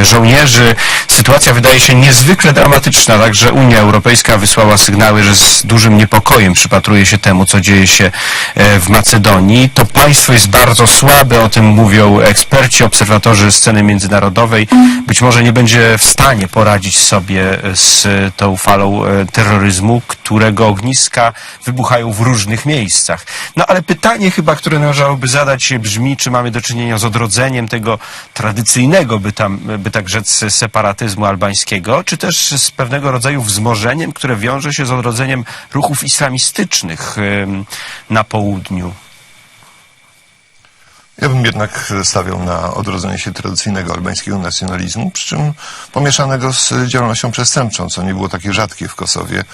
e, żołnierzy. Sytuacja wydaje się niezwykle dramatyczna, także Unia Europejska wysłała sygnały, że z dużym niepokojem przypatruje się temu, co dzieje się e, w Macedonii. To państwo jest bardzo słabe, o tym mówią eksperci, obserwatorzy sceny międzynarodowej. Być może nie będzie w stanie poradzić sobie z tą falą e, terroryzmu, którego ogniska wybuchają w różnych miejscach. No ale pytanie chyba, które należałoby zadać brzmi, czy mamy do czynienia z odrodzeniem tego tradycyjnego, by, tam, by tak rzec, separatyzmu albańskiego, czy też z pewnego rodzaju wzmożeniem, które wiąże się z odrodzeniem ruchów islamistycznych na południu. Ja bym jednak stawiał na odrodzenie się tradycyjnego albańskiego nacjonalizmu, przy czym pomieszanego z działalnością przestępczą, co nie było takie rzadkie w Kosowie.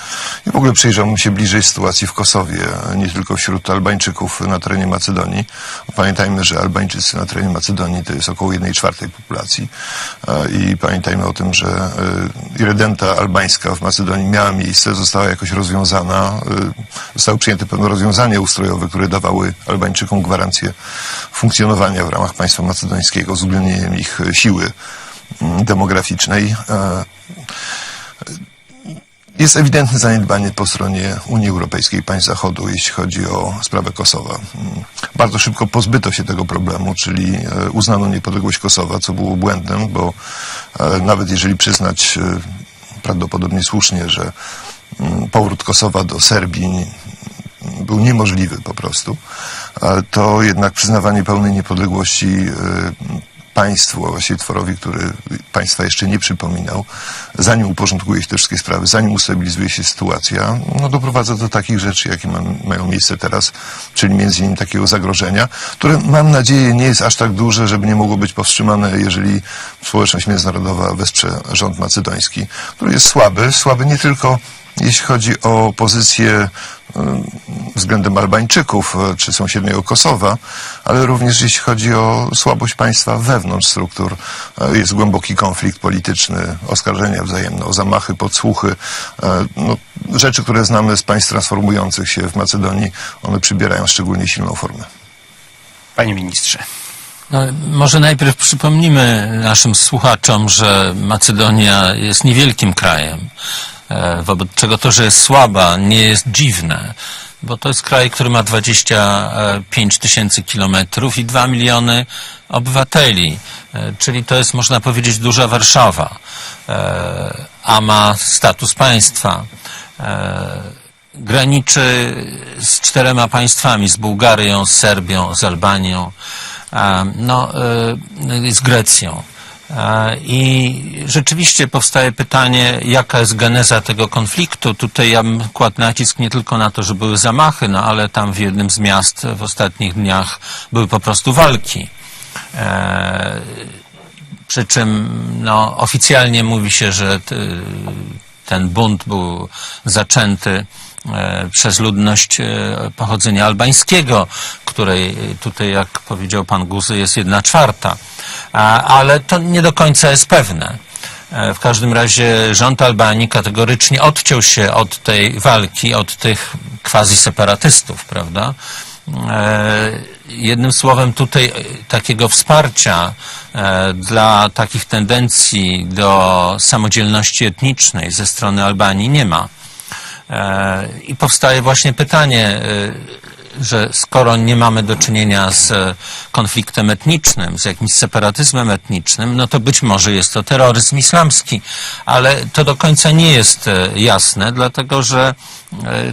I w ogóle przyjrzałbym się bliżej sytuacji w Kosowie, nie tylko wśród Albańczyków na terenie Macedonii. Pamiętajmy, że Albańczycy na terenie Macedonii to jest około 1 czwartej populacji. I pamiętajmy o tym, że e, irredenta albańska w Macedonii miała miejsce, została jakoś rozwiązana, e, zostały przyjęte pewne rozwiązania ustrojowe, które dawały Albańczykom gwarancję funkcjonowania w ramach państwa macedońskiego z uwzględnieniem ich e, siły mm, demograficznej. E, Jest ewidentne zaniedbanie po stronie Unii Europejskiej i państw Zachodu, jeśli chodzi o sprawę Kosowa. Mm, Bardzo szybko pozbyto się tego problemu, czyli e, uznano niepodległość Kosowa, co było błędem, bo e, nawet jeżeli przyznać e, prawdopodobnie słusznie, że mm, powrót Kosowa do Serbii był niemożliwy po prostu, to jednak przyznawanie pełnej niepodległości e, państwu, a właściwie tworowi, który państwa jeszcze nie przypominał, zanim uporządkuje się te wszystkie sprawy, zanim ustabilizuje się sytuacja, no doprowadza do takich rzeczy, jakie mam, mają miejsce teraz, czyli między innymi takiego zagrożenia, które mam nadzieję nie jest aż tak duże, żeby nie mogło być powstrzymane, jeżeli społeczność międzynarodowa wesprze rząd macedoński, który jest słaby, słaby nie tylko jeśli chodzi o pozycję y, względem Albańczyków y, czy sąsiedniego Kosowa, ale również jeśli chodzi o słabość państwa wewnątrz struktur. Y, Jest głęboki konflikt polityczny, oskarżenia wzajemne o zamachy, podsłuchy. No, rzeczy, które znamy z państw transformujących się w Macedonii, one przybierają szczególnie silną formę. Panie ministrze. No, może najpierw przypomnimy naszym słuchaczom, że Macedonia jest niewielkim krajem, wobec czego to, że jest słaba, nie jest dziwne, bo to jest kraj, który ma 25 tysięcy kilometrów i 2 miliony obywateli, e, czyli to jest, można powiedzieć, duża Warszawa, e, a ma status państwa. E, graniczy z czterema państwami, z Bułgarią, z Serbią, z Albanią, e, no, e, z Grecją. I rzeczywiście powstaje pytanie, jaka jest geneza tego konfliktu. Tutaj ja bym kładł nacisk nie tylko na to, że były zamachy, no ale tam w jednym z miast w ostatnich dniach były po prostu walki. E, przy czym no, oficjalnie mówi się, że ten bunt był zaczęty e, przez ludność e, pochodzenia albańskiego, której tutaj, jak powiedział pan Guzy, jest jedna czwarta. Ale to nie do końca jest pewne. E, W każdym razie rząd Albanii kategorycznie odciął się od tej walki, od tych quasi-separatystów, prawda? E, Jednym słowem tutaj takiego wsparcia e, dla takich tendencji do samodzielności etnicznej ze strony Albanii nie ma. I powstaje właśnie pytanie, że skoro nie mamy do czynienia z e, konfliktem etnicznym, z jakimś separatyzmem etnicznym, no to być może jest to terroryzm islamski, ale to do końca nie jest e, jasne, dlatego że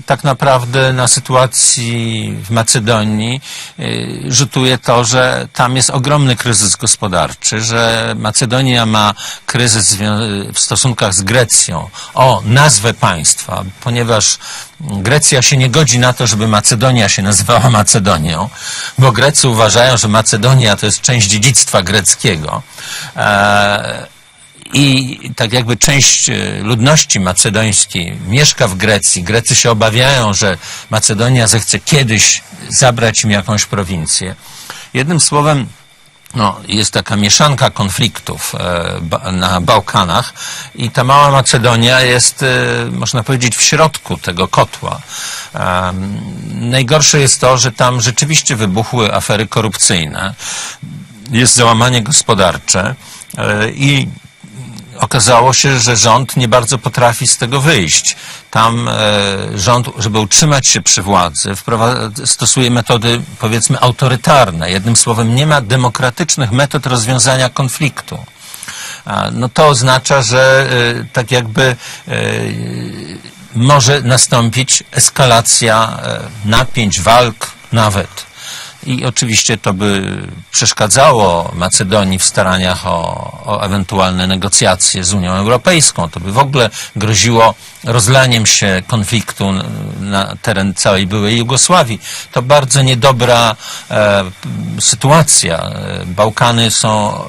tak naprawdę na sytuacji w Macedonii e, rzutuje to, że tam jest ogromny kryzys gospodarczy, że Macedonia ma kryzys w stosunkach z Grecją o nazwę państwa, ponieważ Grecja się nie godzi na to, żeby Macedonia się nazywała Macedonią, bo Grecy uważają, że Macedonia to jest część dziedzictwa greckiego. I tak jakby część e, ludności macedońskiej mieszka w Grecji. Grecy się obawiają, że Macedonia zechce kiedyś zabrać im jakąś prowincję. Jednym słowem, no, jest taka mieszanka konfliktów e, na Bałkanach i ta mała Macedonia jest, e, można powiedzieć, w środku tego kotła. Najgorsze jest to, że tam rzeczywiście wybuchły afery korupcyjne, jest załamanie gospodarcze I okazało się, że rząd nie bardzo potrafi z tego wyjść. Tam e, rząd, żeby utrzymać się przy władzy, stosuje metody, powiedzmy, autorytarne. Jednym słowem, nie ma demokratycznych metod rozwiązania konfliktu. No to oznacza, że e, tak jakby e, może nastąpić eskalacja napięć, walk nawet. I oczywiście to by przeszkadzało Macedonii w staraniach o, o ewentualne negocjacje z Unią Europejską. To by w ogóle groziło rozlaniem się konfliktu na teren całej byłej Jugosławii. To bardzo niedobra e, sytuacja. E, Bałkany są e,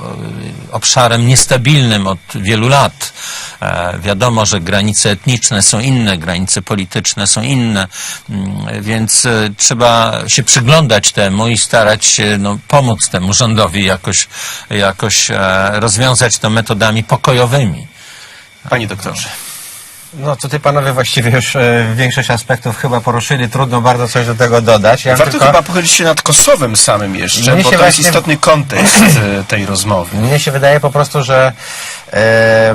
obszarem niestabilnym od wielu lat. E, wiadomo, że granice etniczne są inne, granice polityczne są inne, Mm, więc e, trzeba się przyglądać temu i starać się no, pomóc temu rządowi jakoś, jakoś e, rozwiązać to metodami pokojowymi. Panie doktorze. No tutaj panowie właściwie już e, większość aspektów chyba poruszyli. Trudno bardzo coś do tego dodać. Ja Warto tylko, chyba pochylić się nad Kosowem samym jeszcze, Mnie bo to jest właśnie- istotny kontekst e, tej rozmowy. Mnie się wydaje po prostu, że e,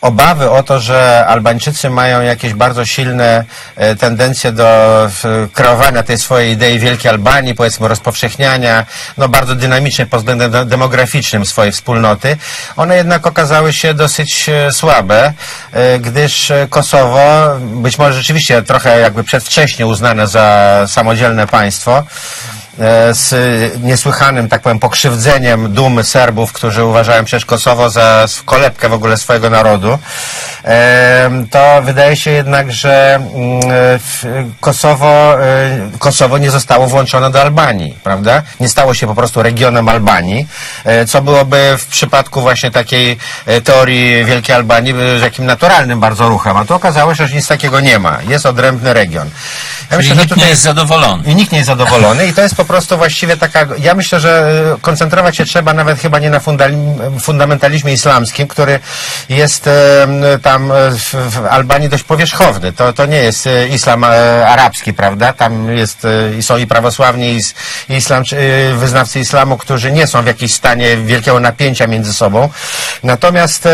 obawy o to, że Albańczycy mają jakieś bardzo silne e, tendencje do kreowania tej swojej idei Wielkiej Albanii, powiedzmy rozpowszechniania, no bardzo dynamicznej pod względem de- demograficznym swojej wspólnoty, one jednak okazały się dosyć e, słabe, e, gdyż Kosowo, być może rzeczywiście trochę jakby przedwcześnie uznane za samodzielne państwo, z niesłychanym, tak powiem, pokrzywdzeniem dumy Serbów, którzy uważają przecież Kosowo za kolebkę w ogóle swojego narodu, e, to wydaje się jednak, że mm, w- Kosowo, e, Kosowo nie zostało włączone do Albanii, prawda? Nie stało się po prostu regionem Albanii, e, co byłoby w przypadku właśnie takiej e, teorii Wielkiej Albanii e, takim naturalnym bardzo ruchem, a tu okazało się, że nic takiego nie ma. Jest odrębny region. Ja myślę, nikt nie tutaj- jest zadowolony. i nikt nie jest zadowolony i to jest po prostu właściwie taka, ja myślę, że e, koncentrować się trzeba nawet chyba nie na fundamentalizmie islamskim, który jest e, tam e, w, Albanii dość powierzchowny. To, to nie jest islam arabski, prawda? Tam jest, są i prawosławni, i, is- i islam, wyznawcy islamu, którzy nie są w jakimś stanie wielkiego napięcia między sobą. Natomiast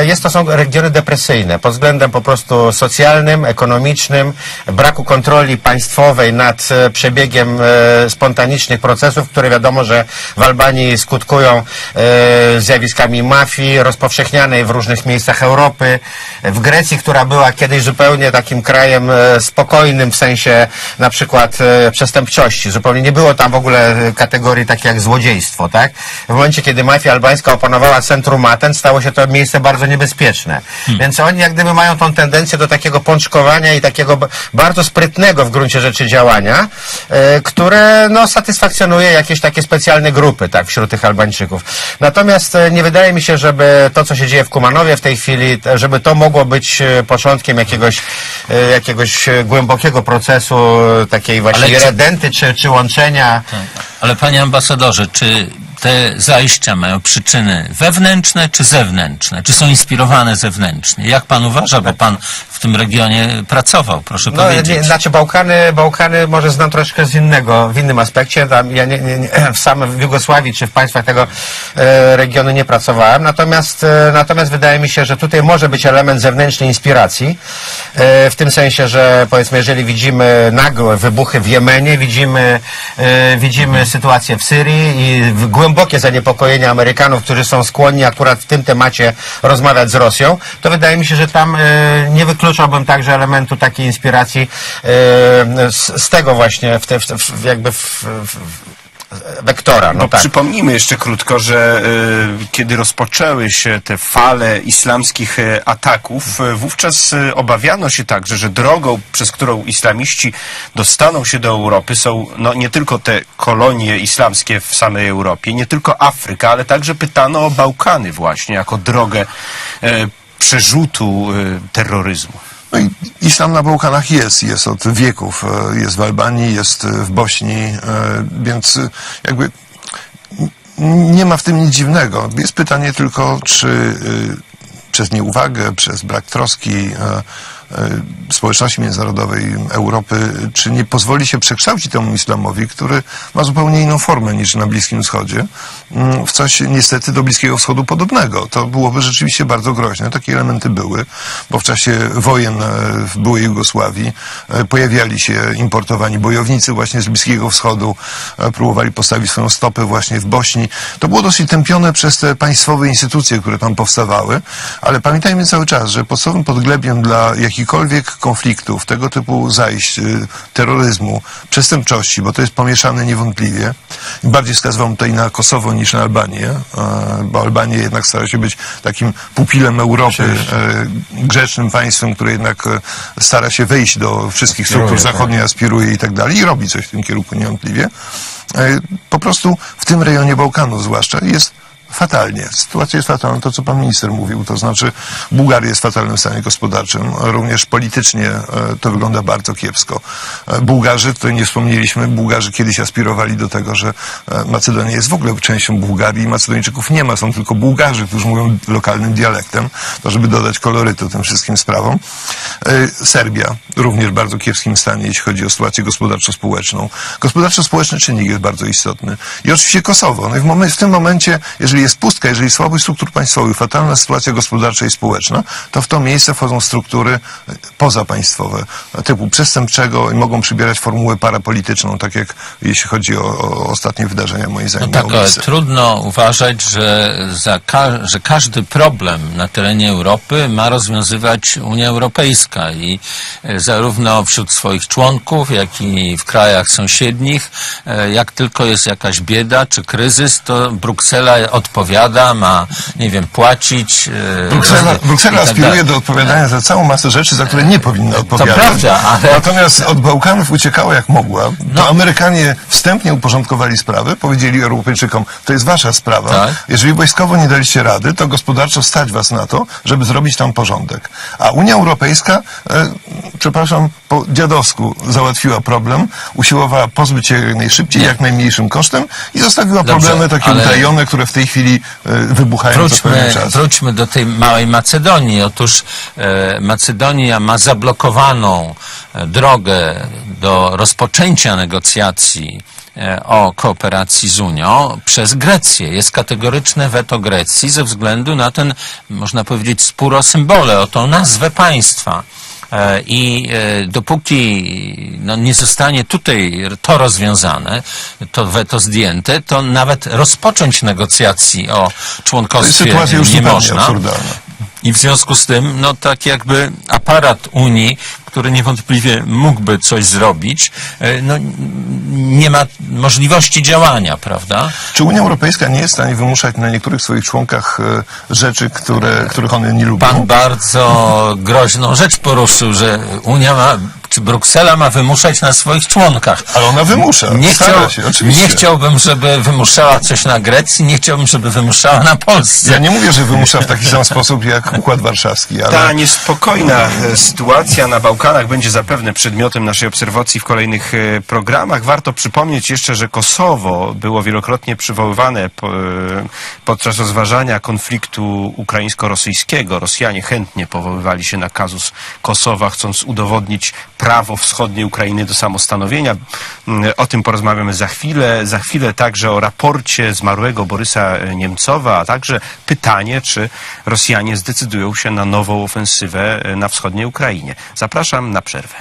jest to są regiony depresyjne pod względem po prostu socjalnym, ekonomicznym, braku kontroli państwowej nad przebiegiem e, spontanicznych procesów, które wiadomo, że w Albanii skutkują e, zjawiskami mafii rozpowszechnianej w różnych miejscach Europy. W Grecji, która była kiedyś zupełnie takim krajem e, spokojnym w sensie na przykład e, przestępczości. Zupełnie nie było tam w ogóle kategorii takiej jak złodziejstwo, tak? W momencie, kiedy mafia albańska opanowała centrum Aten, stało się to miejsce bardzo niebezpieczne. Więc oni jak gdyby mają tą tendencję do takiego pączkowania i takiego bardzo sprytnego w gruncie rzeczy działania, e, które no, satysfakcjonuje jakieś takie specjalne grupy tak, wśród tych Albańczyków. Natomiast e, nie wydaje mi się, żeby to, co się dzieje w Kumanowie w tej chwili, żeby to mogło być e, początkiem jakiegoś, e, jakiegoś głębokiego procesu takiej właśnie Ale redenty czy, czy łączenia. Ale panie ambasadorze, czy te zajścia mają przyczyny wewnętrzne czy zewnętrzne? Czy są inspirowane zewnętrznie? Jak pan uważa, bo pan w tym regionie pracował, proszę No, powiedzieć. nie, znaczy Bałkany, Bałkany może znam troszkę z innego, w innym aspekcie. Tam ja nie, nie, nie, w samym w Jugosławii czy w państwach tego e, regionu nie pracowałem. Natomiast, e, natomiast wydaje mi się, że tutaj może być element zewnętrznej inspiracji. E, w tym sensie, że powiedzmy, jeżeli widzimy nagłe wybuchy w Jemenie, widzimy, e, widzimy sytuację w Syrii i w- głębokie zaniepokojenie Amerykanów, którzy są skłonni akurat w tym temacie rozmawiać z Rosją, to wydaje mi się, że tam e, nie wykluczałbym także elementu takiej inspiracji e, z, tego właśnie, w te, w, jakby w, w, wektora. No No, tak. Przypomnijmy jeszcze krótko, że y, kiedy rozpoczęły się te fale islamskich y, ataków, y, wówczas obawiano się także, że drogą, przez którą islamiści dostaną się do Europy są no, nie tylko te kolonie islamskie w samej Europie, nie tylko Afryka, ale także pytano o Bałkany właśnie jako drogę przerzutu terroryzmu. No islam na Bałkanach jest, jest od wieków. e, Jest w Albanii, jest e, w Bośni, e, więc jakby nie ma w tym nic dziwnego. Jest pytanie tylko, czy przez nieuwagę, przez brak troski społeczności międzynarodowej Europy, czy nie pozwoli się przekształcić temu islamowi, który ma zupełnie inną formę niż na Bliskim Wschodzie, mm, w coś niestety do Bliskiego Wschodu podobnego. To byłoby rzeczywiście bardzo groźne. Takie elementy były, bo w czasie wojen e, w byłej Jugosławii e, pojawiali się importowani bojownicy właśnie z Bliskiego Wschodu, e, próbowali postawić swoją stopę właśnie w Bośni. To było dosyć tępione przez te państwowe instytucje, które tam powstawały, ale pamiętajmy cały czas, że podstawowym podglebiem dla jakichkolwiek konfliktów, tego typu zajść, y, terroryzmu, przestępczości, bo to jest pomieszane niewątpliwie. I bardziej wskazywam tutaj na Kosowo niż na Albanię, bo Albania jednak stara się być takim pupilem Europy, e, grzecznym państwem, które jednak e, stara się wejść do wszystkich struktur zachodnich, aspiruje i tak dalej i robi coś w tym kierunku niewątpliwie. E, Po prostu w tym rejonie Bałkanów zwłaszcza jest fatalnie. Sytuacja jest fatalna, to co pan minister mówił, to znaczy Bułgaria jest w fatalnym stanie gospodarczym, również politycznie e, to wygląda bardzo kiepsko. E, Bułgarzy, tutaj nie wspomnieliśmy, Bułgarzy kiedyś aspirowali do tego, że e, Macedonia jest w ogóle częścią Bułgarii Macedończyków nie ma, są tylko Bułgarzy, którzy mówią lokalnym dialektem, to żeby dodać kolorytu tym wszystkim sprawom. Serbia również w bardzo kiepskim stanie, jeśli chodzi o sytuację gospodarczo-społeczną. Gospodarczo-społeczny czynnik jest bardzo istotny. I oczywiście Kosowo. No i w, momen- w tym momencie, jeżeli jest pustka, jeżeli słabość struktur państwowych, fatalna sytuacja gospodarcza i społeczna, to w to miejsce wchodzą struktury pozapaństwowe, typu przestępczego i mogą przybierać formułę parapolityczną, tak jak jeśli chodzi o, o ostatnie wydarzenia, moim No zdaniem, tak, ale miejsce. trudno uważać, że, ka- że każdy problem na terenie Europy ma rozwiązywać Unia Europejska i e, zarówno wśród swoich członków, jak i w krajach sąsiednich, e, jak tylko jest jakaś bieda czy kryzys, to Bruksela odpowiada, ma, nie wiem, płacić. e, Bruksela, i Bruksela tak aspiruje dalej. do odpowiadania za całą masę rzeczy, za które nie powinna odpowiadać. prawda, ale- Natomiast od Bałkanów uciekała jak mogła. To No. Amerykanie wstępnie uporządkowali sprawę, powiedzieli Europejczykom, to jest wasza sprawa. Tak. Jeżeli wojskowo nie daliście rady, to gospodarczo stać was na to, żeby zrobić tam porządek. A Unia Europejska, e, przepraszam, po dziadowsku załatwiła problem, usiłowała pozbyć się jak najszybciej, jak najmniejszym kosztem i zostawiła Dobrze, problemy takie ale- utajone, które w tej chwili e, wybuchają Wróćmy, wróćmy do tej małej Macedonii. Otóż e, Macedonia ma zablokowaną e, drogę do rozpoczęcia negocjacji o kooperacji z Unią przez Grecję. Jest kategoryczne weto Grecji ze względu na ten, można powiedzieć, spór o symbole, o tą nazwę państwa. E, I e, dopóki no, nie zostanie tutaj to rozwiązane, to weto zdjęte, to nawet rozpocząć negocjacji o członkostwie nie można. absurdalna. I w związku z tym, no tak jakby aparat Unii, który niewątpliwie mógłby coś zrobić, e, no nie ma możliwości działania, prawda? Czy Unia Europejska nie jest w stanie wymuszać na niektórych swoich członkach e, rzeczy, które, których one nie lubią? Pan bardzo groźną rzecz poruszył, że Unia ma, czy Bruksela ma wymuszać na swoich członkach. Ale ona wymusza. Nie, chciał, się, oczywiście. nie chciałbym, żeby wymuszała coś na Grecji, nie chciałbym, żeby wymuszała na Polsce. Ja nie mówię, że wymusza w taki sam sposób jak Układ Warszawski, ale... Ta niespokojna e, sytuacja na Bałkanach będzie zapewne przedmiotem naszej obserwacji w kolejnych e, programach. Warto przypomnieć jeszcze, że Kosowo było wielokrotnie przywoływane e, podczas rozważania konfliktu ukraińsko-rosyjskiego. Rosjanie chętnie powoływali się na kazus Kosowa, chcąc udowodnić prawo wschodniej Ukrainy do samostanowienia. Mm, O tym porozmawiamy za chwilę. Za chwilę także o raporcie zmarłego Borysa e, Niemcowa, a także pytanie, czy Rosjanie zdecydują się na nową ofensywę e, na wschodniej Ukrainie. Zapraszam na przerwę.